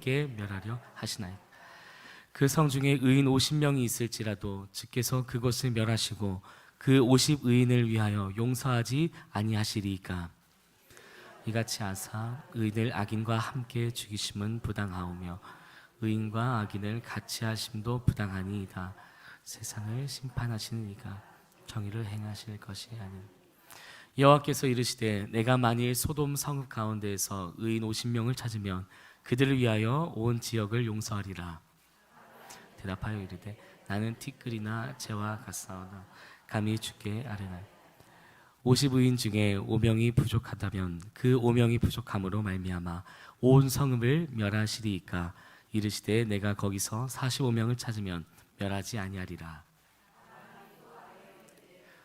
함께 멸하려 하시나요? 그성 중에 의인 50명이 있을지라도 주께서 그곳을 멸하시고 그 50 의인을 위하여 용서하지 아니하시리이까? 이같이 하사 의인을 악인과 함께 죽이심은 부당하오며 의인과 악인을 같이 하심도 부당하니이다. 세상을 심판하시는 이가 정의를 행하실 것이 아닌 여호와께서 이르시되 내가 만일 소돔 성읍 가운데에서 의인 50명을 찾으면 그들을 위하여 온 지역을 용서하리라. 대답하여 이르되 나는 티끌이나 재와 같사오나 감히 주께 아뢰나? 50의인 중에 5명이 부족하다면 그 5명이 부족함으로 말미암아 온 성읍을 멸하시리이까? 이르시되 내가 거기서 45명을 찾으면 멸하지 아니하리라.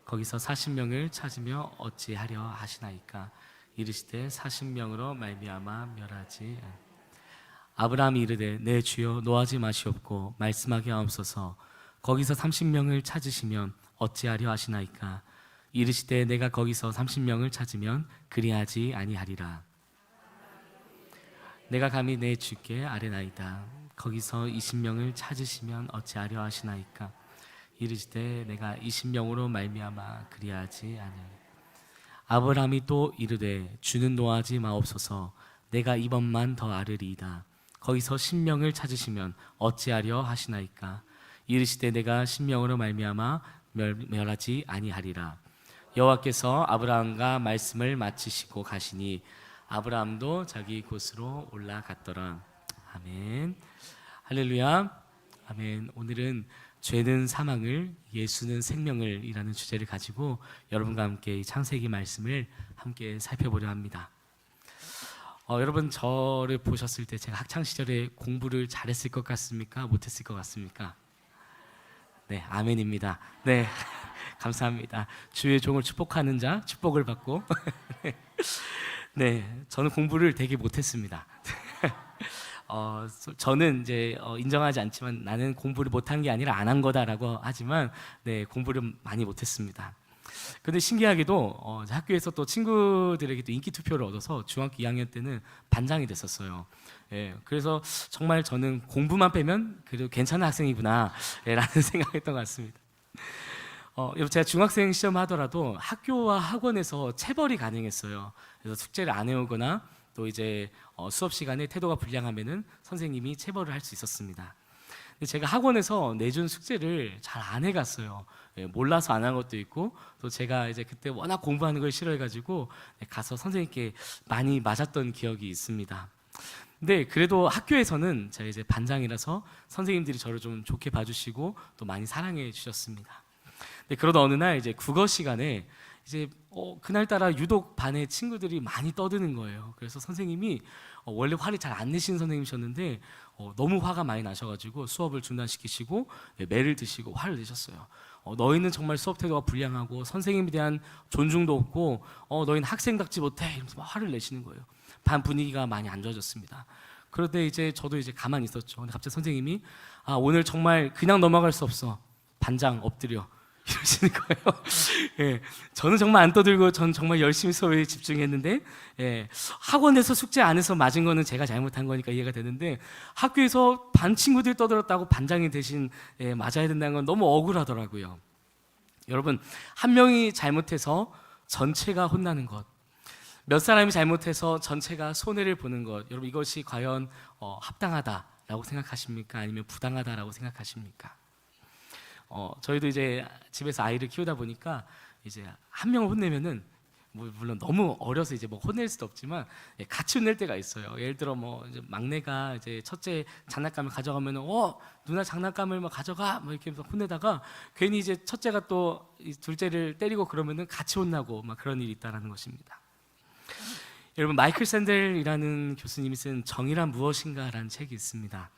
거기서 40명을 찾으며 어찌하려 하시나이까? 이르시되 40명으로 말미암아 멸하지 아니- 아브라함이 이르되 내 주여 노하지 마시옵고 말씀하게 하옵소서. 거기서 30명을 찾으시면 어찌하려 하시나이까? 이르시되 내가 거기서 30명을 찾으면 그리하지 아니하리라. 내가 감히 내 주께 아뢰나이다. 거기서 20명을 찾으시면 어찌하려 하시나이까? 이르시되 내가 20명으로 말미암아 그리하지 아니하리라 아브라함이 또 이르되 주는 노하지 마옵소서. 내가 이번만 더 아르리이다 거기서 신명을 찾으시면 어찌하려 하시나이까? 이르시되 내가 신명으로 말미암아 멸, 멸하지 아니하리라. 여호와께서 아브라함과 말씀을 마치시고 가시니 아브라함도 자기 곳으로 올라갔더라. 아멘. 할렐루야. 아멘. 오늘은 죄는 사망을 예수는 생명을이라는 주제를 가지고 여러분과 함께 이 창세기 말씀을 함께 살펴보려 합니다. 어, 여러분 저를 보셨을 때 제가 학창 시절에 공부를 잘했을 것 같습니까? 못했을 것 같습니까? 네, 아멘입니다. 네, 감사합니다. 주의 종을 축복하는 자 축복을 받고 네, 저는 공부를 되게 못했습니다. 어, 저는 이제 어, 인정하지 않지만 나는 공부를 못한 게 아니라 안 한 거다라고 하지만 네, 공부를 많이 못했습니다. 근데 신기하게도 어, 학교에서 또 친구들에게 도 인기 투표를 얻어서 중학교 2학년 때는 반장이 됐었어요. 예, 그래서 정말 저는 공부만 빼면 그래도 괜찮은 학생이구나 예, 라는 생각했던 것 같습니다. 어, 제가 중학생 시험 하더라도 학교와 학원에서 체벌이 가능했어요. 그래서 숙제를 안 해오거나 또 이제 어, 수업 시간에 태도가 불량하면은 선생님이 체벌을 할 수 있었습니다. 제가 학원에서 내준 숙제를 잘 안 해갔어요. 예, 몰라서 안 한 것도 있고 또 제가 이제 그때 워낙 공부하는 걸 싫어해가지고 네, 가서 선생님께 많이 맞았던 기억이 있습니다. 근데 그래도 학교에서는 제가 이제 반장이라서 선생님들이 저를 좀 좋게 봐주시고 또 많이 사랑해 주셨습니다. 근데 그러다 어느 날 이제 국어 시간에 이제 어, 그날따라 유독 반에 친구들이 많이 떠드는 거예요. 그래서 선생님이 어, 원래 화를 잘 안 내시는 선생님이셨는데 어, 너무 화가 많이 나셔가지고 수업을 중단시키시고 네, 매를 드시고 화를 내셨어요. 어, 너희는 정말 수업 태도가 불량하고 선생님에 대한 존중도 없고 어, 너희는 학생답지 못해 이러면서 막 화를 내시는 거예요. 반 분위기가 많이 안 좋아졌습니다. 그런데 이제 저도 이제 가만히 있었죠. 근데 갑자기 선생님이 아 오늘 정말 그냥 넘어갈 수 없어 반장 엎드려 이러시는 거예요. 예, 저는 정말 안 떠들고 전 정말 열심히 수업에 집중했는데 예, 학원에서 숙제 안 해서 맞은 거는 제가 잘못한 거니까 이해가 되는데 학교에서 반 친구들이 떠들었다고 반장이 대신 예, 맞아야 된다는 건 너무 억울하더라고요. 여러분 한 명이 잘못해서 전체가 혼나는 것, 몇 사람이 잘못해서 전체가 손해를 보는 것, 여러분 이것이 과연 어, 합당하다라고 생각하십니까? 아니면 부당하다라고 생각하십니까? 어, 저희도 이제 집에서 아이를 키우다 보니까 이제 한 명을 혼내면은 뭐 물론 너무 어려서 이제 뭐 혼낼 수도 없지만 예, 같이 혼낼 때가 있어요. 예를 들어 뭐 이제 막내가 이제 첫째 장난감을 가져가면은 어 누나 장난감을 뭐 가져가 뭐 이렇게 혼내다가 괜히 이제 첫째가 또이 둘째를 때리고 그러면은 같이 혼나고 막 그런 일이 있다라는 것입니다. 여러분 마이클 샌델이라는 교수님이 쓴 정의란 무엇인가라는 책이 있습니다.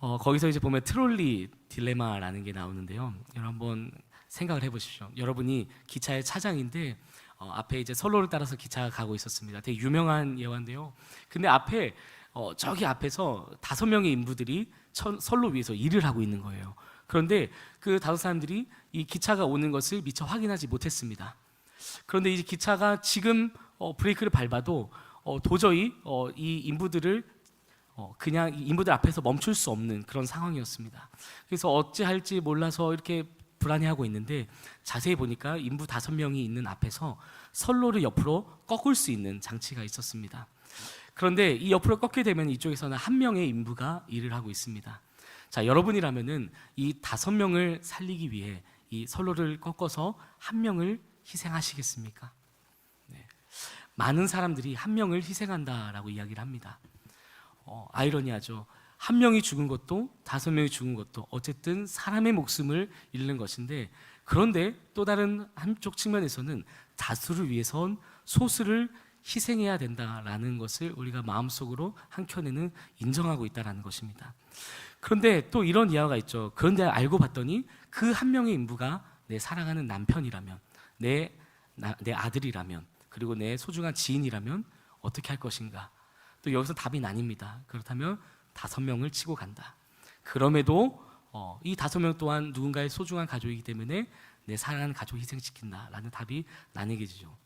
어, 거기서 이제 보면 트롤리 딜레마라는 게 나오는데요. 여러분 생각을 해보십시오. 여러분이 기차의 차장인데 어, 앞에 이제 선로를 따라서 기차가 가고 있었습니다. 되게 유명한 예화인데요. 근데 앞에 어, 저기 앞에서 다섯 명의 인부들이 천, 선로 위에서 일을 하고 있는 거예요. 그런데 그 다섯 사람들이 이 기차가 오는 것을 미처 확인하지 못했습니다. 그런데 이 기차가 지금 어, 브레이크를 밟아도 어, 도저히 어, 이 인부들을 어, 그냥 이 인부들 앞에서 멈출 수 없는 그런 상황이었습니다. 그래서 어찌할지 몰라서 이렇게 불안해하고 있는데 자세히 보니까 인부 다섯 명이 있는 앞에서 선로를 옆으로 꺾을 수 있는 장치가 있었습니다. 그런데 이 옆으로 꺾게 되면 이쪽에서는 한 명의 인부가 일을 하고 있습니다. 자, 여러분이라면은 이 다섯 명을 살리기 위해 이 선로를 꺾어서 한 명을 희생하시겠습니까? 네. 많은 사람들이 한 명을 희생한다라고 이야기를 합니다. 어, 아이러니하죠. 한 명이 죽은 것도 다섯 명이 죽은 것도 어쨌든 사람의 목숨을 잃는 것인데 그런데 또 다른 한쪽 측면에서는 다수를 위해선 소수를 희생해야 된다라는 것을 우리가 마음속으로 한켠에는 인정하고 있다라는 것입니다. 그런데 또 이런 이야기가 있죠. 그런데 알고 봤더니 그 한 명의 인부가 내 사랑하는 남편이라면 내, 나- 내 아들이라면 그리고 내 소중한 지인이라면 어떻게 할 것인가? 또 여기서 답이 나뉩니다. 그렇다면 다섯 명을 치고 간다. 그럼에도 어, 이 다섯 명 또한 누군가의 소중한 가족이기 때문에 내 사랑하는 가족 희생시킨다라는 답이 나뉘게지죠.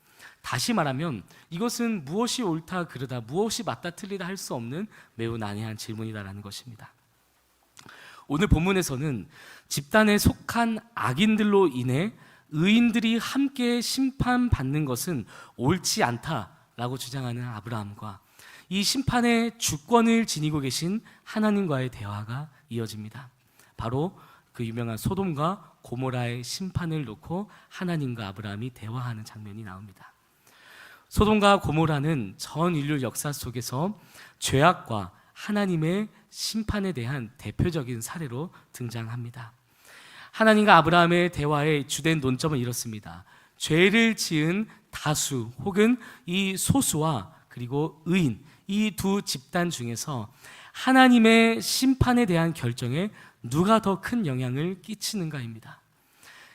다시 말하면 이것은 무엇이 옳다 그르다 무엇이 맞다 틀리다 할 수 없는 매우 난해한 질문이다라는 것입니다. 오늘 본문에서는 집단에 속한 악인들로 인해 의인들이 함께 심판받는 것은 옳지 않다라고 주장하는 아브라함과 이 심판의 주권을 지니고 계신 하나님과의 대화가 이어집니다. 바로 그 유명한 소돔과 고모라의 심판을 놓고 하나님과 아브라함이 대화하는 장면이 나옵니다. 소돔과 고모라는 전 인류 역사 속에서 죄악과 하나님의 심판에 대한 대표적인 사례로 등장합니다. 하나님과 아브라함의 대화의 주된 논점은 이렇습니다. 죄를 지은 다수 혹은 이 소수와 그리고 의인 이 두 집단 중에서 하나님의 심판에 대한 결정에 누가 더 큰 영향을 끼치는가입니다.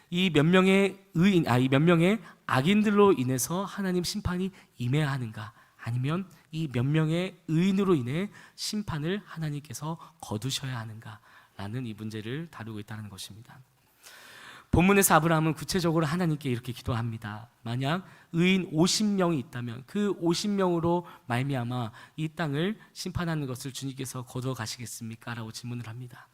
이 몇 명의 의인, 아, 이 몇 명의 악인들로 인해서 하나님 심판이 임해야 하는가? 아니면 이 몇 명의 의인으로 인해 심판을 하나님께서 거두셔야 하는가? 라는 이 문제를 다루고 있다는 것입니다. 본문에서 아브라함은 구체적으로 하나님께 이렇게 기도합니다. 만약 의인 50명이 있다면 그 50명으로 말미암아 이 땅을 심판하는 것을 주님께서 거둬 가시겠습니까? 라고 질문을 합니다.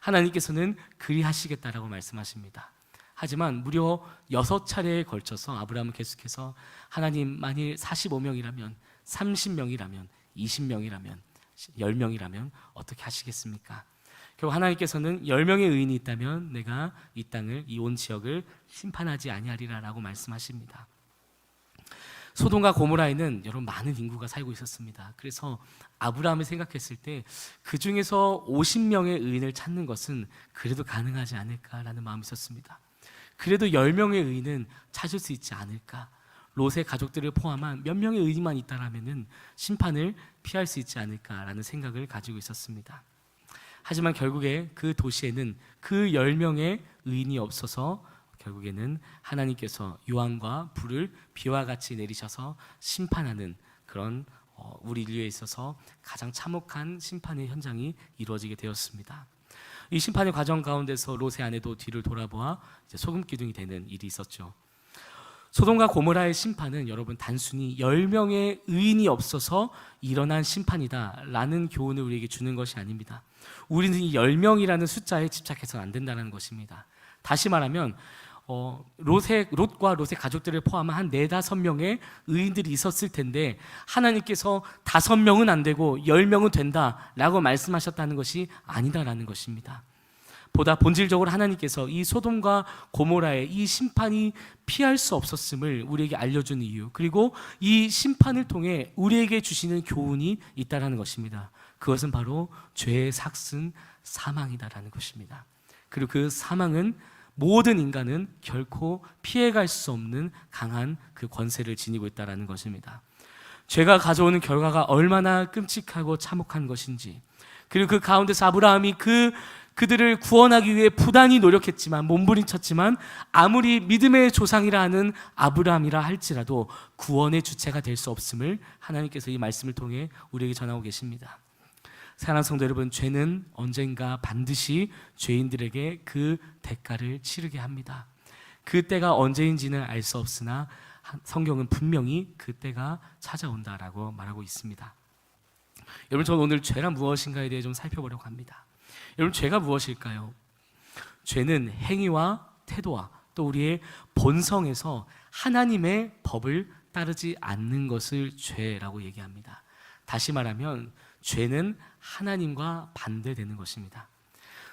하나님께서는 그리하시겠다라고 말씀하십니다. 하지만 무려 여섯 차례에 걸쳐서 아브라함은 계속해서 하나님 만일 45명이라면 30명이라면 20명이라면 10명이라면 어떻게 하시겠습니까? 결국 하나님께서는 10명의 의인이 있다면 내가 이 땅을 이 온 지역을 심판하지 아니하리라라고 말씀하십니다. 소돔과 고모라에는 여러분 많은 인구가 살고 있었습니다. 그래서 아브라함을 생각했을 때 그 중에서 50명의 의인을 찾는 것은 그래도 가능하지 않을까라는 마음이 있었습니다. 그래도 10명의 의인은 찾을 수 있지 않을까? 롯의 가족들을 포함한 몇 명의 의인만 있다라면은 심판을 피할 수 있지 않을까라는 생각을 가지고 있었습니다. 하지만 결국에 그 도시에는 그 10명의 의인이 없어서 결국에는 하나님께서 유황과 불을 비와 같이 내리셔서 심판하는 그런 어, 우리 인류에 있어서 가장 참혹한 심판의 현장이 이루어지게 되었습니다. 이 심판의 과정 가운데서 롯의 아내도 뒤를 돌아보아 소금 기둥이 되는 일이 있었죠. 소돔과 고모라의 심판은 여러분 단순히 10명의 의인이 없어서 일어난 심판이다라는 교훈을 우리에게 주는 것이 아닙니다. 우리는 이 10명이라는 숫자에 집착해서는 안 된다는 것입니다. 다시 말하면 어, 롯의 롯과 롯의 가족들을 포함한 한 네다섯 명의 의인들이 있었을 텐데 하나님께서 다섯 명은 안 되고 열 명은 된다라고 말씀하셨다는 것이 아니다라는 것입니다. 보다 본질적으로 하나님께서 이 소돔과 고모라의 이 심판이 피할 수 없었음을 우리에게 알려준 이유 그리고 이 심판을 통해 우리에게 주시는 교훈이 있다라는 것입니다. 그것은 바로 죄의 삭슨 사망이다라는 것입니다. 그리고 그 사망은 모든 인간은 결코 피해갈 수 없는 강한 그 권세를 지니고 있다라는 것입니다. 죄가 가져오는 결과가 얼마나 끔찍하고 참혹한 것인지 그리고 그 가운데서 아브라함이 그 그들을 구원하기 위해 부단히 노력했지만 몸부림쳤지만 아무리 믿음의 조상이라 하는 아브라함이라 할지라도 구원의 주체가 될 수 없음을 하나님께서 이 말씀을 통해 우리에게 전하고 계십니다. 사랑하는 성도 여러분, 죄는 언젠가 반드시 죄인들에게 그 대가를 치르게 합니다. 그 때가 언제인지는 알 수 없으나 성경은 분명히 그 때가 찾아온다라고 말하고 있습니다. 여러분 저는 오늘 죄란 무엇인가에 대해 좀 살펴보려고 합니다. 여러분 죄가 무엇일까요? 죄는 행위와 태도와 또 우리의 본성에서 하나님의 법을 따르지 않는 것을 죄라고 얘기합니다. 다시 말하면 죄는 하나님과 반대되는 것입니다.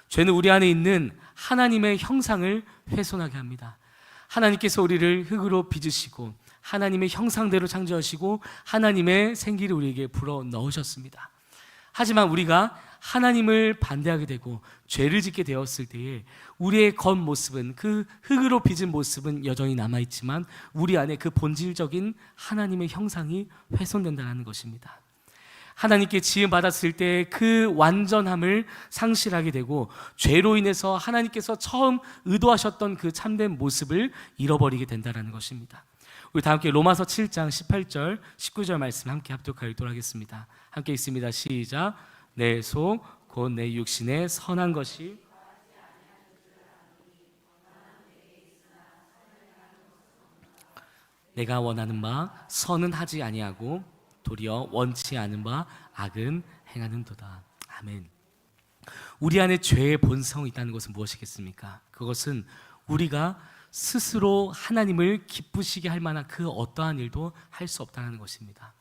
죄는 우리 안에 있는 하나님의 형상을 훼손하게 합니다. 하나님께서 우리를 흙으로 빚으시고 하나님의 형상대로 창조하시고 하나님의 생기를 우리에게 불어 넣으셨습니다. 하지만 우리가 하나님을 반대하게 되고 죄를 짓게 되었을 때에 우리의 겉모습은 그 흙으로 빚은 모습은 여전히 남아 있지만 우리 안에 그 본질적인 하나님의 형상이 훼손된다는 것입니다. 하나님께 지음 받았을 때 그 완전함을 상실하게 되고 죄로 인해서 하나님께서 처음 의도하셨던 그 참된 모습을 잃어버리게 된다는 것입니다. 우리 다 함께 로마서 7장 18절, 19절 말씀 함께 합독하여 읽도록 하겠습니다. 함께 있습니다. 시작. 내 속, 곧 내 육신에 선한 것이 내가 원하는 바 선은 하지 아니하고 도리어 원치 않은 바 악은 행하는도다. 아멘. 우리 안에 죄의 본성이 있다는 것은 무엇이겠습니까? 그것은 우리가 스스로 하나님을 기쁘시게 할 만한 그 어떠한 일도 할 수 없다는 것입니다.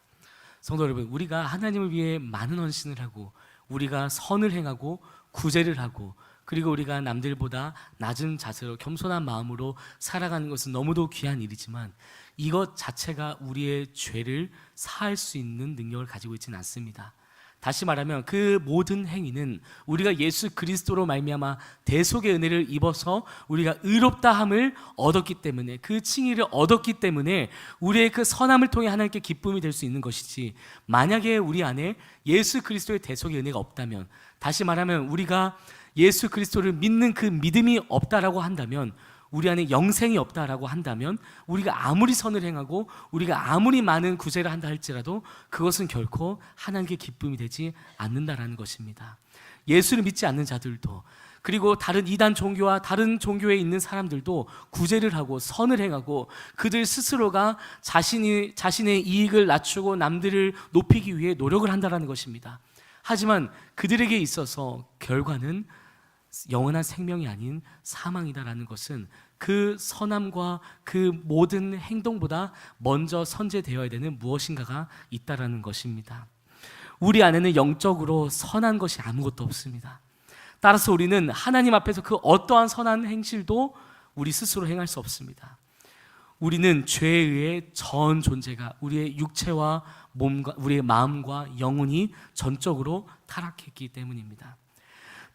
성도 여러분, 우리가 하나님을 위해 많은 헌신을 하고 우리가 선을 행하고 구제를 하고 그리고 우리가 남들보다 낮은 자세로 겸손한 마음으로 살아가는 것은 너무도 귀한 일이지만 이것 자체가 우리의 죄를 사할 수 있는 능력을 가지고 있지는 않습니다. 다시 말하면 그 모든 행위는 우리가 예수 그리스도로 말미암아 대속의 은혜를 입어서 우리가 의롭다 함을 얻었기 때문에 그 칭의를 얻었기 때문에 우리의 그 선함을 통해 하나님께 기쁨이 될 수 있는 것이지 만약에 우리 안에 예수 그리스도의 대속의 은혜가 없다면 다시 말하면 우리가 예수 그리스도를 믿는 그 믿음이 없다라고 한다면 우리 안에 영생이 없다라고 한다면 우리가 아무리 선을 행하고 우리가 아무리 많은 구제를 한다 할지라도 그것은 결코 하나님께 기쁨이 되지 않는다라는 것입니다. 예수를 믿지 않는 자들도 그리고 다른 이단 종교와 다른 종교에 있는 사람들도 구제를 하고 선을 행하고 그들 스스로가 자신이 자신의 이익을 낮추고 남들을 높이기 위해 노력을 한다라는 것입니다. 하지만 그들에게 있어서 결과는 영원한 생명이 아닌 사망이다라는 것은 그 선함과 그 모든 행동보다 먼저 선제되어야 되는 무엇인가가 있다라는 것입니다. 우리 안에는 영적으로 선한 것이 아무것도 없습니다. 따라서 우리는 하나님 앞에서 그 어떠한 선한 행실도 우리 스스로 행할 수 없습니다. 우리는 죄에 의해 전 존재가 우리의 육체와 몸과 우리의 마음과 영혼이 전적으로 타락했기 때문입니다.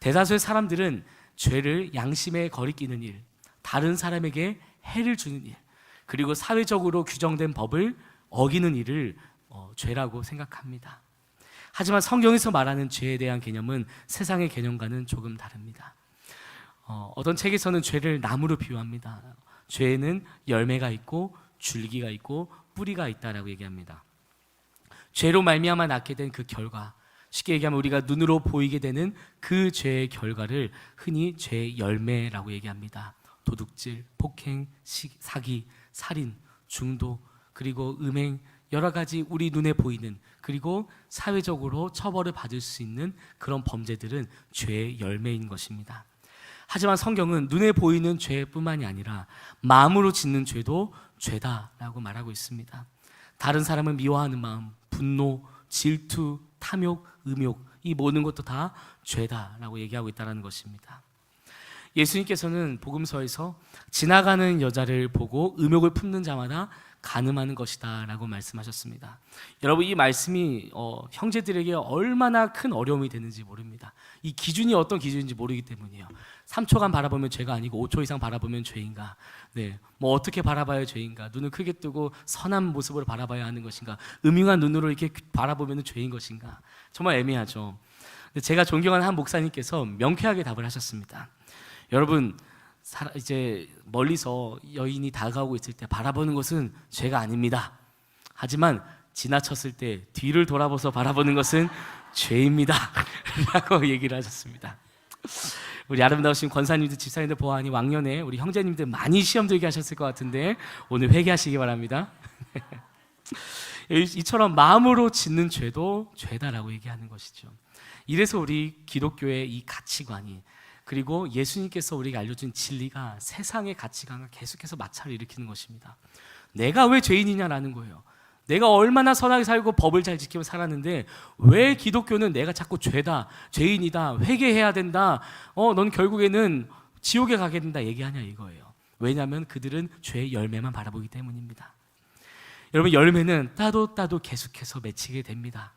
대다수의 사람들은 죄를 양심에 거리끼는 일, 다른 사람에게 해를 주는 일, 그리고 사회적으로 규정된 법을 어기는 일을 어, 죄라고 생각합니다. 하지만 성경에서 말하는 죄에 대한 개념은 세상의 개념과는 조금 다릅니다. 어, 어떤 책에서는 죄를 나무로 비유합니다. 죄에는 열매가 있고 줄기가 있고 뿌리가 있다라고 얘기합니다. 죄로 말미암아 낳게 된 그 결과, 쉽게 얘기하면 우리가 눈으로 보이게 되는 그 죄의 결과를 흔히 죄의 열매라고 얘기합니다. 도둑질, 폭행, 시, 사기, 살인, 중도, 그리고 음행 여러 가지 우리 눈에 보이는 그리고 사회적으로 처벌을 받을 수 있는 그런 범죄들은 죄의 열매인 것입니다. 하지만 성경은 눈에 보이는 죄뿐만이 아니라 마음으로 짓는 죄도 죄다라고 말하고 있습니다. 다른 사람을 미워하는 마음, 분노, 질투, 탐욕, 음욕 이 모든 것도 다 죄다라고 얘기하고 있다는 것입니다. 예수님께서는 복음서에서 지나가는 여자를 보고 음욕을 품는 자마다 가늠하는 것이다라고 말씀하셨습니다. 여러분 이 말씀이 어, 형제들에게 얼마나 큰 어려움이 되는지 모릅니다. 이 기준이 어떤 기준인지 모르기 때문이에요. 3초간 바라보면 죄가 아니고 5초 이상 바라보면 죄인가? 네, 뭐 어떻게 바라봐야 죄인가? 눈을 크게 뜨고 선한 모습으로 바라봐야 하는 것인가? 음흉한 눈으로 이렇게 바라보면 죄인 것인가? 정말 애매하죠. 제가 존경하는 한 목사님께서 명쾌하게 답을 하셨습니다. 여러분 이제 멀리서 여인이 다가오고 있을 때 바라보는 것은 죄가 아닙니다. 하지만 지나쳤을 때 뒤를 돌아보서 바라보는 것은 죄입니다. 라고 얘기를 하셨습니다. 우리 아름다우신 권사님들, 집사님들 보아하니 왕년에 우리 형제님들 많이 시험 들게 하셨을 것 같은데 오늘 회개하시기 바랍니다. 이처럼 마음으로 짓는 죄도 죄다라고 얘기하는 것이죠. 이래서 우리 기독교의 이 가치관이 그리고 예수님께서 우리에게 알려준 진리가 세상의 가치관과 계속해서 마찰을 일으키는 것입니다. 내가 왜 죄인이냐라는 거예요. 내가 얼마나 선하게 살고 법을 잘 지키며 살았는데 왜 기독교는 내가 자꾸 죄다, 죄인이다, 회개해야 된다. 어, 넌 결국에는 지옥에 가게 된다 얘기하냐 이거예요. 왜냐하면 그들은 죄의 열매만 바라보기 때문입니다. 여러분 열매는 따도 따도 계속해서 맺히게 됩니다.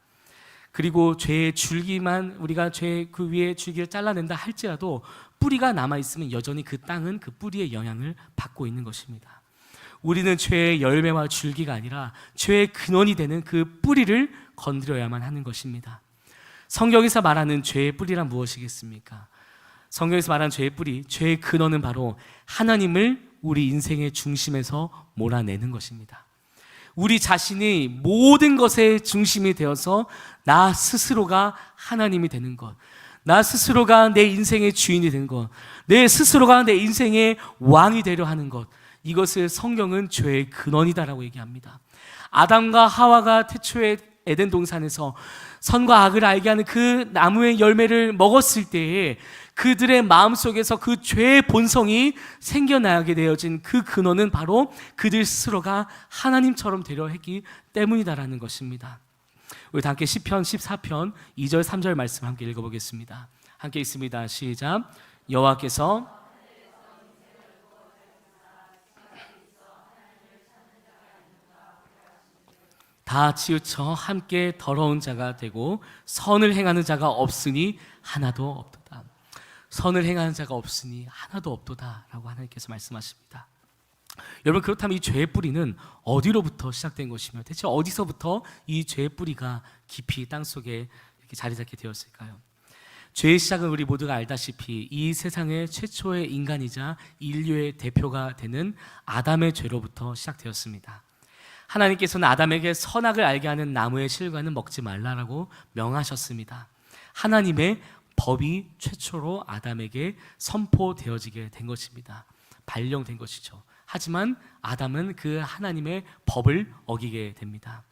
그리고 죄의 줄기만 우리가 죄 그 위에 줄기를 잘라낸다 할지라도 뿌리가 남아 있으면 여전히 그 땅은 그 뿌리의 영향을 받고 있는 것입니다. 우리는 죄의 열매와 줄기가 아니라 죄의 근원이 되는 그 뿌리를 건드려야만 하는 것입니다. 성경에서 말하는 죄의 뿌리란 무엇이겠습니까? 성경에서 말하는 죄의 뿌리, 죄의 근원은 바로 하나님을 우리 인생의 중심에서 몰아내는 것입니다. 우리 자신이 모든 것의 중심이 되어서 나 스스로가 하나님이 되는 것. 나 스스로가 내 인생의 주인이 되는 것. 내 스스로가 내 인생의 왕이 되려 하는 것. 이것을 성경은 죄의 근원이다라고 얘기합니다. 아담과 하와가 태초에 에덴 동산에서 선과 악을 알게 하는 그 나무의 열매를 먹었을 때에 그들의 마음 속에서 그 죄의 본성이 생겨나게 되어진 그 근원은 바로 그들 스스로가 하나님처럼 되려 했기 때문이다라는 것입니다. 우리 함께 시편 14편 2절 3절 말씀 함께 읽어 보겠습니다. 함께 있습니다. 시작. 여호와께서 다 치우쳐 함께 더러운 자가 되고 선을 행하는 자가 없으니 하나도 없도다. 선을 행하는 자가 없으니 하나도 없도다라고 하나님께서 말씀하십니다. 여러분 그렇다면 이 죄의 뿌리는 어디로부터 시작된 것이며 대체 어디서부터 이 죄의 뿌리가 깊이 땅 속에 이렇게 자리 잡게 되었을까요? 죄의 시작은 우리 모두가 알다시피 이 세상의 최초의 인간이자 인류의 대표가 되는 아담의 죄로부터 시작되었습니다. 하나님께서는 아담에게 선악을 알게 하는 나무의 실과는 먹지 말라라고 명하셨습니다. 하나님의 법이 최초로 아담에게 선포되어지게 된 것입니다. 발령된 것이죠. 하지만 아담은 그 하나님의 법을 어기게 됩니다.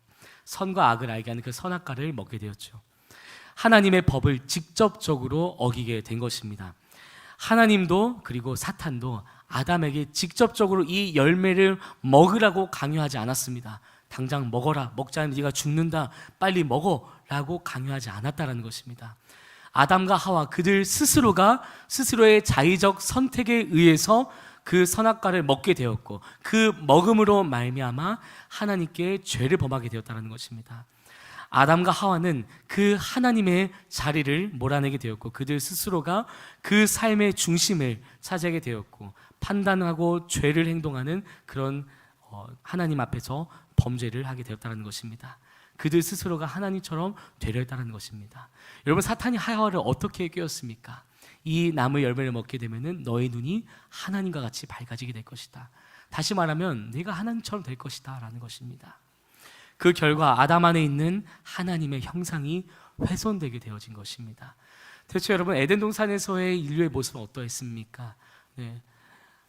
선과 악을 알게 하는 그 선악과를 먹게 되었죠. 하나님의 법을 직접적으로 어기게 된 것입니다. 하나님도 그리고 사탄도 아담에게 직접적으로 이 열매를 먹으라고 강요하지 않았습니다. 당장 먹어라. 않으면 네가 죽는다. 빨리 먹어라고 강요하지 않았다라는 것입니다. 아담과 하와 그들 스스로가 스스로의 자의적 선택에 의해서 그 선악과를 먹게 되었고 그 먹음으로 말미암아 하나님께 죄를 범하게 되었다는 것입니다. 아담과 하와는 그 하나님의 자리를 몰아내게 되었고 그들 스스로가 그 삶의 중심을 차지하게 되었고 판단하고 죄를 행동하는 그런 어, 하나님 앞에서 범죄를 하게 되었다는 것입니다. 그들 스스로가 하나님처럼 되려 했다는 것입니다. 여러분 사탄이 하와를 어떻게 깨웠습니까? 이 나무 열매를 먹게 되면은 너의 눈이 하나님과 같이 밝아지게 될 것이다. 다시 말하면 네가 하나님처럼 될 것이다라는 것입니다. 그 결과 아담 안에 있는 하나님의 형상이 훼손되게 되어진 것입니다. 대체 여러분 에덴 동산에서의 인류의 모습은 어떠했습니까? 네.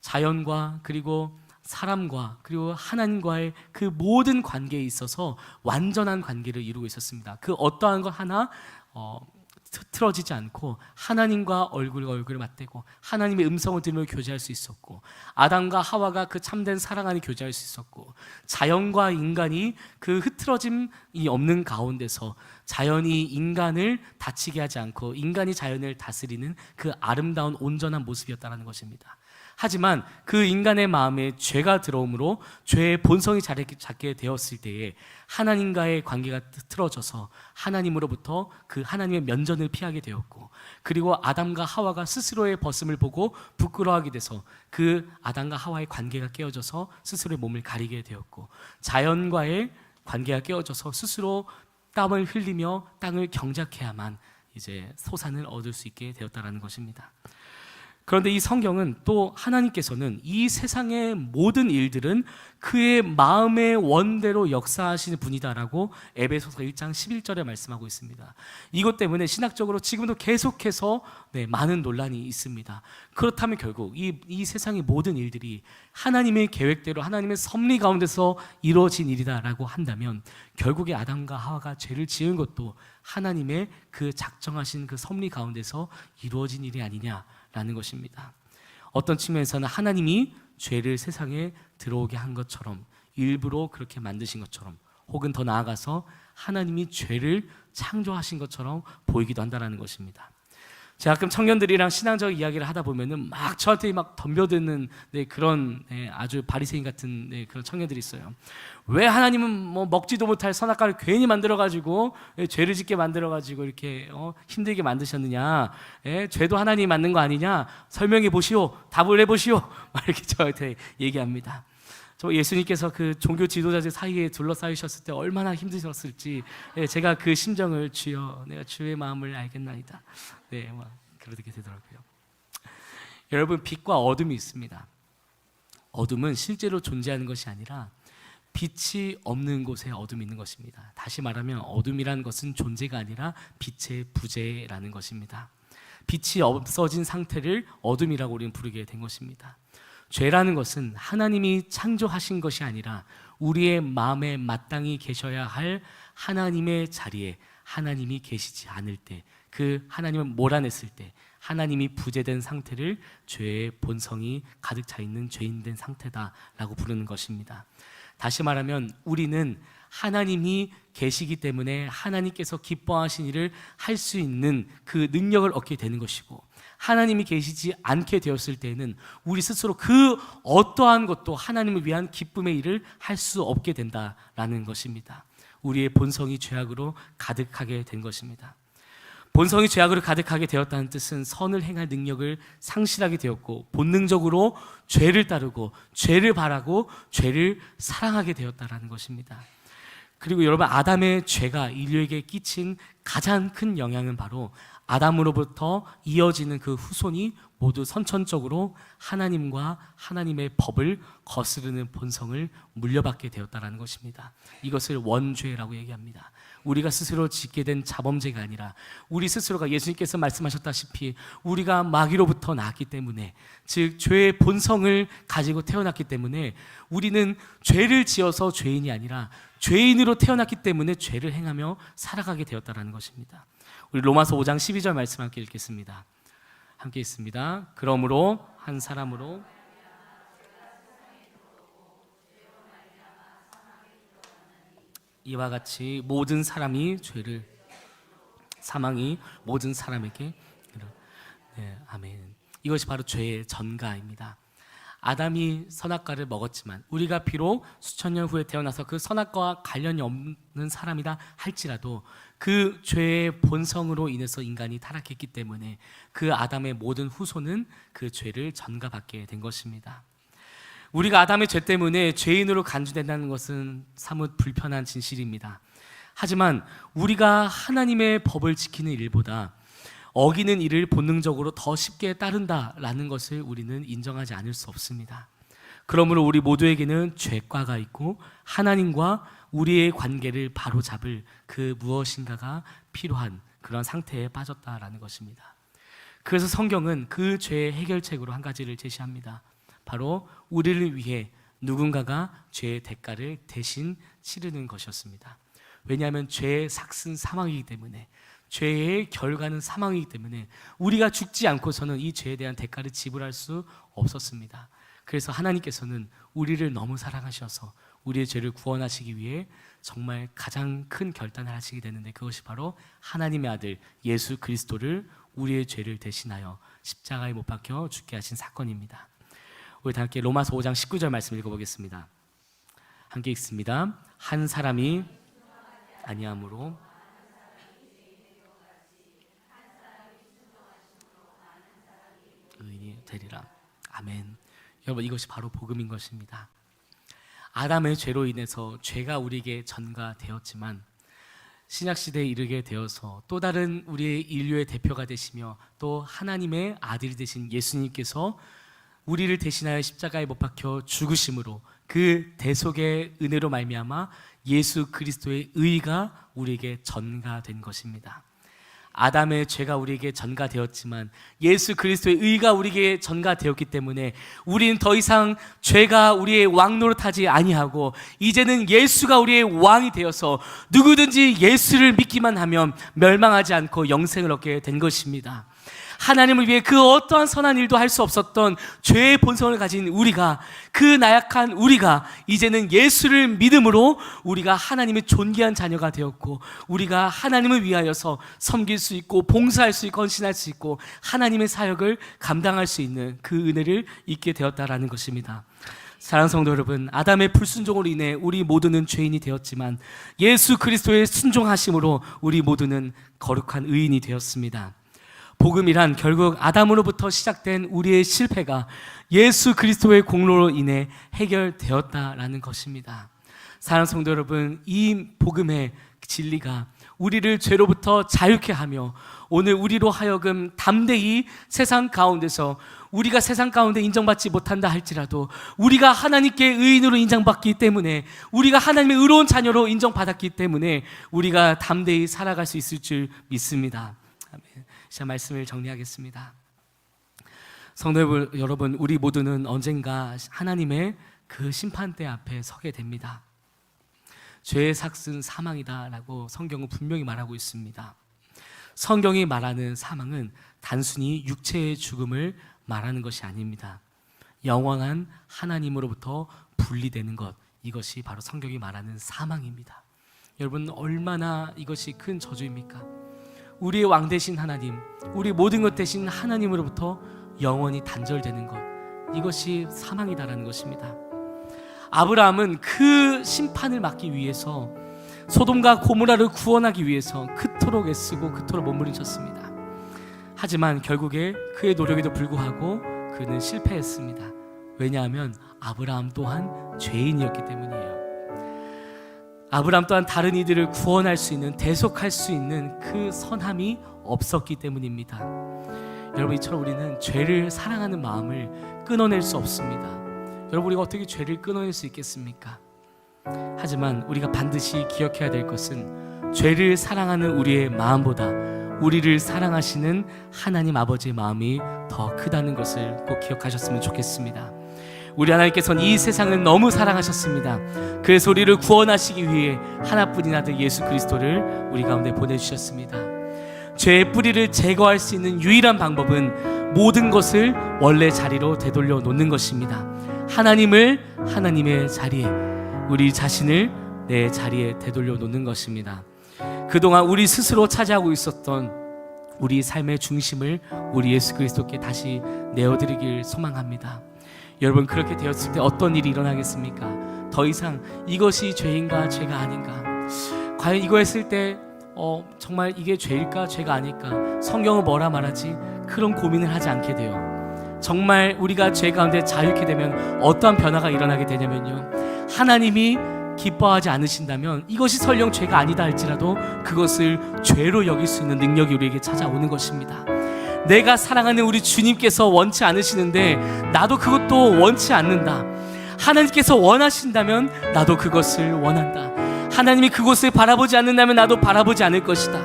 자연과 그리고 사람과 그리고 하나님과의 그 모든 관계에 있어서 완전한 관계를 이루고 있었습니다. 그 어떠한 것 하나 어, 틀어지지 않고 하나님과 얼굴과 얼굴을 맞대고 하나님의 음성을 들으며 교제할 수 있었고 아담과 하와가 그 참된 사랑 안에 교제할 수 있었고 자연과 인간이 그 흐트러짐이 없는 가운데서 자연이 인간을 다치게 하지 않고 인간이 자연을 다스리는 그 아름다운 온전한 모습이었다는 것입니다. 하지만 그 인간의 마음에 죄가 들어오므로 죄의 본성이 잡게 되었을 때에 하나님과의 관계가 틀어져서 하나님으로부터 그 하나님의 면전을 피하게 되었고 그리고 아담과 하와가 스스로의 벗음을 보고 부끄러워하게 돼서 그 아담과 하와의 관계가 깨어져서 스스로의 몸을 가리게 되었고 자연과의 관계가 깨어져서 스스로 땀을 흘리며 땅을 경작해야만 이제 소산을 얻을 수 있게 되었다라는 것입니다. 그런데 이 성경은 또 하나님께서는 이 세상의 모든 일들은 그의 마음의 원대로 역사하시는 분이다라고 에베소서 1장 11절에 말씀하고 있습니다. 이것 때문에 신학적으로 지금도 계속해서 네, 많은 논란이 있습니다. 그렇다면 결국 이, 이 세상의 모든 일들이 하나님의 계획대로 하나님의 섭리 가운데서 이루어진 일이다라고 한다면 결국에 아담과 하와가 죄를 지은 것도 하나님의 그 작정하신 그 섭리 가운데서 이루어진 일이 아니냐 라는 것입니다. 어떤 측면에서는 하나님이 죄를 세상에 들어오게 한 것처럼 일부러 그렇게 만드신 것처럼 혹은 더 나아가서 하나님이 죄를 창조하신 것처럼 보이기도 한다라는 것입니다. 제가 가끔 청년들이랑 신앙적 이야기를 하다 보면은 막 저한테 막 덤벼드는 네, 그런 네, 아주 바리새인 같은 네, 그런 청년들이 있어요. 왜 하나님은 뭐 먹지도 못할 선악과를 괜히 만들어 가지고 예, 죄를 짓게 만들어 가지고 이렇게 어, 힘들게 만드셨느냐? 예, 죄도 하나님이 만든 거 아니냐? 설명해 보시오. 답을 해 보시오. 막 이렇게 저한테 얘기합니다. 저 예수님께서 그 종교 지도자들 사이에 둘러싸이셨을 때 얼마나 힘드셨을지 예, 제가 그 심정을 주여 내가 주의 마음을 알겠나이다. 네, 막 그렇게 되더라고요. 여러분 빛과 어둠이 있습니다. 어둠은 실제로 존재하는 것이 아니라 빛이 없는 곳에 어둠이 있는 것입니다. 다시 말하면 어둠이라는 것은 존재가 아니라 빛의 부재라는 것입니다. 빛이 없어진 상태를 어둠이라고 우리는 부르게 된 것입니다. 죄라는 것은 하나님이 창조하신 것이 아니라 우리의 마음에 마땅히 계셔야 할 하나님의 자리에 하나님이 계시지 않을 때, 그 하나님을 몰아냈을 때, 하나님이 부재된 상태를 죄의 본성이 가득 차 있는 죄인된 상태다라고 부르는 것입니다. 다시 말하면 우리는 하나님이 계시기 때문에 하나님께서 기뻐하신 일을 할 수 있는 그 능력을 얻게 되는 것이고 하나님이 계시지 않게 되었을 때는 우리 스스로 그 어떠한 것도 하나님을 위한 기쁨의 일을 할 수 없게 된다라는 것입니다. 우리의 본성이 죄악으로 가득하게 된 것입니다. 본성이 죄악으로 가득하게 되었다는 뜻은 선을 행할 능력을 상실하게 되었고 본능적으로 죄를 따르고 죄를 바라고 죄를 사랑하게 되었다라는 것입니다. 그리고 여러분 아담의 죄가 인류에게 끼친 가장 큰 영향은 바로 아담으로부터 이어지는 그 후손이 모두 선천적으로 하나님과 하나님의 법을 거스르는 본성을 물려받게 되었다라는 것입니다. 이것을 원죄라고 얘기합니다. 우리가 스스로 짓게 된 자범죄가 아니라 우리 스스로가 예수님께서 말씀하셨다시피 우리가 마귀로부터 나왔기 때문에 즉 죄의 본성을 가지고 태어났기 때문에 우리는 죄를 지어서 죄인이 아니라 죄인으로 태어났기 때문에 죄를 행하며 살아가게 되었다라는 것입니다. 우리 로마서 5장 12절 말씀 함께 읽겠습니다. 함께 있습니다. 그러므로 한 사람으로 이와 같이 모든 사람이 죄를 사망이 모든 사람에게 네, 아멘. 이것이 바로 죄의 전가입니다. 아담이 선악과를 먹었지만 우리가 비록 수천 년 후에 태어나서 그 선악과와 관련이 없는 사람이다 할지라도 그 죄의 본성으로 인해서 인간이 타락했기 때문에 그 아담의 모든 후손은 그 죄를 전가받게 된 것입니다. 우리가 아담의 죄 때문에 죄인으로 간주된다는 것은 사뭇 불편한 진실입니다. 하지만 우리가 하나님의 법을 지키는 일보다 어기는 일을 본능적으로 더 쉽게 따른다라는 것을 우리는 인정하지 않을 수 없습니다. 그러므로 우리 모두에게는 죄과가 있고 하나님과 우리의 관계를 바로 잡을 그 무엇인가가 필요한 그런 상태에 빠졌다라는 것입니다. 그래서 성경은 그 죄의 해결책으로 한 가지를 제시합니다. 바로 우리를 위해 누군가가 죄의 대가를 대신 치르는 것이었습니다. 왜냐하면 죄의 삭은 사망이기 때문에 죄의 결과는 사망이기 때문에 우리가 죽지 않고서는 이 죄에 대한 대가를 지불할 수 없었습니다. 그래서 하나님께서는 우리를 너무 사랑하셔서 우리의 죄를 구원하시기 위해 정말 가장 큰 결단을 하시게 되는데 그것이 바로 하나님의 아들 예수 그리스도를 우리의 죄를 대신하여 십자가에 못 박혀 죽게 하신 사건입니다. 우리 다 함께 로마서 5장 19절 말씀 읽어보겠습니다. 함께 읽습니다. 한 사람이 아니함으로 의인이 되리라. 아멘. 여러분 이것이 바로 복음인 것입니다. 아담의 죄로 인해서 죄가 우리에게 전가되었지만 신약 시대에 이르게 되어서 또 다른 우리의 인류의 대표가 되시며 또 하나님의 아들이 되신 예수님께서 우리를 대신하여 십자가에 못 박혀 죽으심으로 그 대속의 은혜로 말미암아 예수 그리스도의 의가 우리에게 전가된 것입니다. 아담의 죄가 우리에게 전가되었지만 예수 그리스도의 의가 우리에게 전가되었기 때문에 우리는 더 이상 죄가 우리의 왕 노릇하지 아니하고 이제는 예수가 우리의 왕이 되어서 누구든지 예수를 믿기만 하면 멸망하지 않고 영생을 얻게 된 것입니다. 하나님을 위해 그 어떠한 선한 일도 할 수 없었던 죄의 본성을 가진 우리가 그 나약한 우리가 이제는 예수를 믿음으로 우리가 하나님의 존귀한 자녀가 되었고 우리가 하나님을 위하여서 섬길 수 있고 봉사할 수 있고 헌신할 수 있고 하나님의 사역을 감당할 수 있는 그 은혜를 잊게 되었다라는 것입니다. 사랑 성도 여러분, 아담의 불순종으로 인해 우리 모두는 죄인이 되었지만 예수 그리스도의 순종하심으로 우리 모두는 거룩한 의인이 되었습니다. 복음이란 결국 아담으로부터 시작된 우리의 실패가 예수 그리스도의 공로로 인해 해결되었다라는 것입니다. 사랑 성도 여러분, 이 복음의 진리가 우리를 죄로부터 자유케 하며 오늘 우리로 하여금 담대히 세상 가운데서 우리가 세상 가운데 인정받지 못한다 할지라도 우리가 하나님께 의인으로 인정받기 때문에 우리가 하나님의 의로운 자녀로 인정받았기 때문에 우리가 담대히 살아갈 수 있을 줄 믿습니다. 자 말씀을 정리하겠습니다. 성도 여러분, 우리 모두는 언젠가 하나님의 그 심판대 앞에 서게 됩니다. 죄의 삭은 사망이다라고 성경은 분명히 말하고 있습니다. 성경이 말하는 사망은 단순히 육체의 죽음을 말하는 것이 아닙니다. 영원한 하나님으로부터 분리되는 것, 이것이 바로 성경이 말하는 사망입니다. 여러분, 얼마나 이것이 큰 저주입니까? 우리의 왕 대신 하나님, 우리 모든 것 대신 하나님으로부터 영원히 단절되는 것, 이것이 사망이다라는 것입니다. 아브라함은 그 심판을 막기 위해서 소돔과 고모라를 구원하기 위해서 그토록 애쓰고 그토록 몸부림쳤습니다. 하지만 결국에 그의 노력에도 불구하고 그는 실패했습니다. 왜냐하면 아브라함 또한 죄인이었기 때문이에요. 아브라함 또한 다른 이들을 구원할 수 있는 대속할 수 있는 그 선함이 없었기 때문입니다. 여러분 이처럼 우리는 죄를 사랑하는 마음을 끊어낼 수 없습니다. 여러분 우리가 어떻게 죄를 끊어낼 수 있겠습니까? 하지만 우리가 반드시 기억해야 될 것은 죄를 사랑하는 우리의 마음보다 우리를 사랑하시는 하나님 아버지의 마음이 더 크다는 것을 꼭 기억하셨으면 좋겠습니다. 우리 하나님께서는 이 세상을 너무 사랑하셨습니다. 그래서 우리를 구원하시기 위해 하나뿐인 아들 예수 그리스도를 우리 가운데 보내주셨습니다. 죄의 뿌리를 제거할 수 있는 유일한 방법은 모든 것을 원래 자리로 되돌려 놓는 것입니다. 하나님을 하나님의 자리에, 우리 자신을 내 자리에 되돌려 놓는 것입니다. 그동안 우리 스스로 차지하고 있었던 우리 삶의 중심을 우리 예수 그리스도께 다시 내어드리길 소망합니다. 여러분 그렇게 되었을 때 어떤 일이 일어나겠습니까? 더 이상 이것이 죄인가 죄가 아닌가? 과연 이거 했을 때 어, 정말 이게 죄일까 죄가 아닐까? 성경은 뭐라 말하지? 그런 고민을 하지 않게 돼요. 정말 우리가 죄 가운데 자유케 되면 어떠한 변화가 일어나게 되냐면요. 하나님이 기뻐하지 않으신다면 이것이 설령 죄가 아니다 할지라도 그것을 죄로 여길 수 있는 능력이 우리에게 찾아오는 것입니다. 내가 사랑하는 우리 주님께서 원치 않으시는데 나도 그것도 원치 않는다. 하나님께서 원하신다면 나도 그것을 원한다. 하나님이 그곳을 바라보지 않는다면 나도 바라보지 않을 것이다.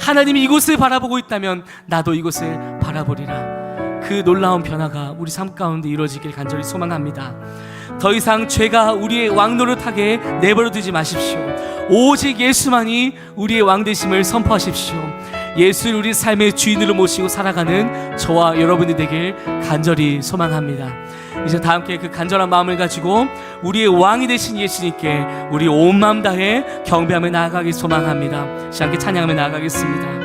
하나님이 이곳을 바라보고 있다면 나도 이곳을 바라보리라. 그 놀라운 변화가 우리 삶 가운데 이루어지길 간절히 소망합니다. 더 이상 죄가 우리의 왕노릇하게 내버려 두지 마십시오. 오직 예수만이 우리의 왕 되심을 선포하십시오. 예수를 우리 삶의 주인으로 모시고 살아가는 저와 여러분이 되길 간절히 소망합니다. 이제 다 함께 그 간절한 마음을 가지고 우리의 왕이 되신 예수님께 우리 온 마음 다해 경배하며 나아가기 소망합니다. 함께 찬양하며 나아가겠습니다.